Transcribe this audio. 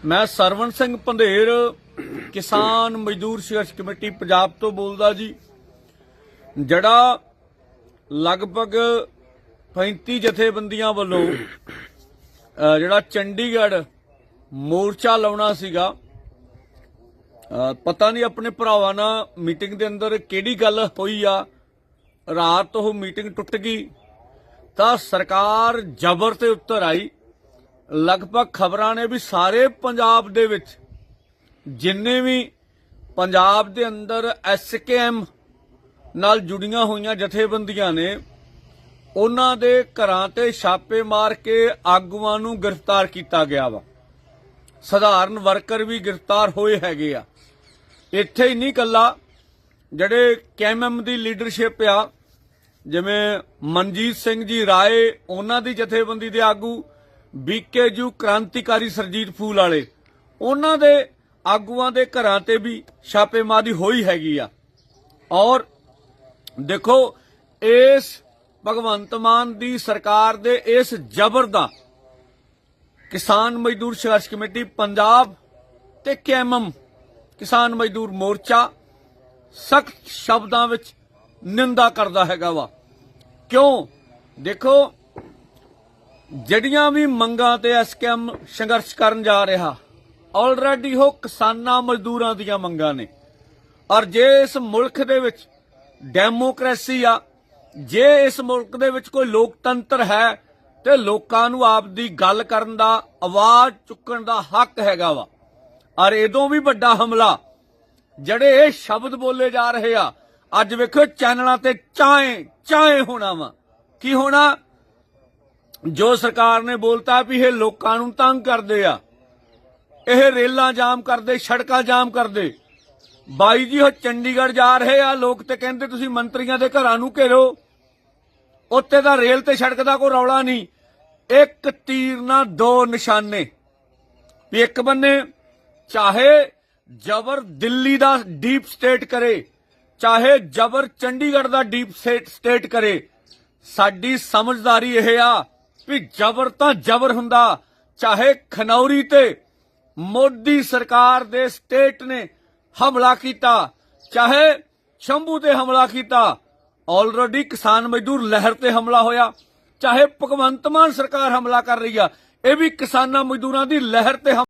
ਮੈਂ ਸਰਵਣ ਸਿੰਘ ਪੰਧੇਰ, ਕਿਸਾਨ ਮਜ਼ਦੂਰ ਸੰਘਰਸ਼ ਕਮੇਟੀ, ਪੰਜਾਬ ਤੋਂ ਬੋਲਦਾ ਜੀ। ਜਿਹੜਾ ਲਗਭਗ 35 ਜਥੇਬੰਦੀਆਂ ਵੱਲੋਂ ਜਿਹੜਾ ਚੰਡੀਗੜ੍ਹ ਮੋਰਚਾ ਲਾਉਣਾ ਸੀਗਾ ਪਤਾ ਨਹੀਂ ਆਪਣੇ ਭਰਾਵਾਂ ਨਾਲ ਮੀਟਿੰਗ ਦੇ ਅੰਦਰ ਕਿਹੜੀ ਗੱਲ ਹੋਈ ਆ। ਰਾਤ ਉਹ ਮੀਟਿੰਗ ਟੁੱਟ ਗਈ, ਤਾਂ ਸਰਕਾਰ ਜ਼ਬਰ ਤੇ ਉੱਤਰ ਆਈ। ਲਗਭਗ ਖਬਰਾਂ ਨੇ ਵੀ ਸਾਰੇ ਪੰਜਾਬ ਦੇ ਵਿੱਚ, ਜਿੰਨੇ ਵੀ ਪੰਜਾਬ ਦੇ ਅੰਦਰ ਐਸਕੇਐਮ ਨਾਲ ਜੁੜੀਆਂ ਹੋਈਆਂ ਜਥੇਬੰਦੀਆਂ ਨੇ, ਉਹਨਾਂ ਦੇ ਘਰਾਂ ਤੇ ਛਾਪੇ ਮਾਰ ਕੇ ਆਗੂਆਂ ਨੂੰ ਗ੍ਰਿਫਤਾਰ ਕੀਤਾ ਗਿਆ ਵਾ। ਸਧਾਰਨ ਵਰਕਰ ਵੀ ਗ੍ਰਿਫਤਾਰ ਹੋਏ ਹੈਗੇ ਆ। ਇੱਥੇ ਹੀ ਨਹੀਂ ਕੱਲਾ ਜਿਹੜੇ ਕੈਮਐਮ ਦੀ ਲੀਡਰਸ਼ਿਪ ਆ, ਜਿਵੇਂ ਮਨਜੀਤ ਸਿੰਘ ਜੀ ਰਾਏ, ਉਹਨਾਂ ਦੀ ਜਥੇਬੰਦੀ ਦੇ ਆਗੂ ਬੀਕੇਯੂ ਕ੍ਰਾਂਤੀਕਾਰੀ ਸਰਜੀਤ ਫੂਲ ਵਾਲੇ। ਉਹਨਾਂ ਦੇ ਆਗੂਆਂ ਦੇ ਘਰਾਂ ਤੇ ਵੀ ਛਾਪੇਮਾਰੀ ਹੋਈ ਹੈਗੀ ਆ। ਔਰ ਦੇਖੋ, ਇਸ ਭਗਵੰਤ ਮਾਨ ਦੀ ਸਰਕਾਰ ਦੇ ਇਸ ਜ਼ਬਰ ਦਾ ਕਿਸਾਨ ਮਜ਼ਦੂਰ ਸੰਘਰਸ਼ ਕਮੇਟੀ, ਪੰਜਾਬ ਤੇ ਕੈਮਮ ਕਿਸਾਨ ਮਜ਼ਦੂਰ ਮੋਰਚਾ ਸਖਤ ਸ਼ਬਦਾਂ ਵਿੱਚ ਨਿੰਦਾ ਕਰਦਾ ਹੈਗਾ ਵਾ। ਕਿਉਂ? ਦੇਖੋ ਜਿਹੜੀਆਂ ਵੀ ਮੰਗਾਂ ਤੇ ਐਸਕੇਐਮ ਸੰਘਰਸ਼ ਕਰਨ ਜਾ ਰਿਹਾ ਆਲਰੇਡੀ ਉਹ ਕਿਸਾਨਾਂ ਮਜ਼ਦੂਰਾਂ ਦੀਆਂ ਮੰਗਾਂ ਨੇ। ਔਰ ਜੇ ਇਸ ਮੁਲਕ ਦੇ ਵਿੱਚ ਡੈਮੋਕ੍ਰੇਸੀ ਆ, ਜੇ ਇਸ ਮੁਲਕ ਦੇ ਵਿੱਚ ਕੋਈ ਲੋਕਤੰਤਰ ਹੈ, ਤੇ ਲੋਕਾਂ ਨੂੰ ਆਪ ਦੀ ਗੱਲ ਕਰਨ ਦਾ, ਆਵਾਜ਼ ਚੁੱਕਣ ਦਾ ਹੱਕ ਹੈਗਾ ਵਾ। ਔਰ ਇਦੋਂ ਵੀ ਵੱਡਾ ਹਮਲਾ, ਜਿਹੜੇ ਇਹ ਸ਼ਬਦ ਬੋਲੇ ਜਾ ਰਹੇ ਆ, ਅੱਜ ਵੇਖੋ ਚੈਨਲਾਂ ਤੇ ਚਾਏ ਚਾਏ ਹੋਣਾ ਵਾ। ਕੀ ਹੋਣਾ? ਜੋ ਸਰਕਾਰ ਨੇ ਬੋਲਤਾ ਵੀ ਇਹ ਲੋਕਾਂ ਨੂੰ ਤੰਗ ਕਰਦੇ ਆ, ਇਹ ਰੇਲਾਂ ਜਾਮ ਕਰਦੇ, ਸੜਕਾਂ ਜਾਮ ਕਰਦੇ। ਬਾਈ ਜੀ, ਉਹ ਚੰਡੀਗੜ੍ਹ ਜਾ ਰਹੇ ਆ, ਲੋਕ ਤੇ ਕਹਿੰਦੇ ਤੁਸੀਂ ਮੰਤਰੀਆਂ ਦੇ ਘਰਾਂ ਨੂੰ ਘੇਰੋ। ਉੱਤੇ ਤਾਂ ਰੇਲ ਤੇ ਸੜਕ ਦਾ ਕੋਈ ਰੌਲਾ ਨਹੀਂ। ਇੱਕ ਤੀਰ ਨਾਲ ਦੋ ਨਿਸ਼ਾਨੇ। ਵੀ ਇੱਕ ਬੰਨੇ ਚਾਹੇ ਜਬਰ ਦਿੱਲੀ ਦਾ ਡੀਪ ਸਟੇਟ ਕਰੇ, ਚਾਹੇ ਜਬਰ ਚੰਡੀਗੜ੍ਹ ਦਾ ਡੀਪ ਸਟੇਟ ਕਰੇ। ਸਾਡੀ ਸਮਝਦਾਰੀ ਇਹ ਆ ਵੀ ਜਬਰ ਤਾਂ ਜਬਰ ਹੁੰਦਾ, ਚਾਹੇ ਖਨੌਰੀ ਤੇ ਮੋਦੀ ਸਰਕਾਰ ਦੇ ਸਟੇਟ ਨੇ ਹਮਲਾ ਕੀਤਾ, ਚਾਹੇ ਸ਼ੰਭੂ ਤੇ ਹਮਲਾ ਕੀਤਾ ਆਲਰੇਡੀ ਕਿਸਾਨ ਮਜ਼ਦੂਰ ਲਹਿਰ ਤੇ ਹਮਲਾ ਹੋਇਆ, ਚਾਹੇ ਭਗਵੰਤ ਮਾਨ ਸਰਕਾਰ ਹਮਲਾ ਕਰ ਰਹੀ ਆ, ਇਹ ਵੀ ਕਿਸਾਨਾਂ ਮਜ਼ਦੂਰਾਂ ਦੀ ਲਹਿਰ ਤੇ ਹਮ-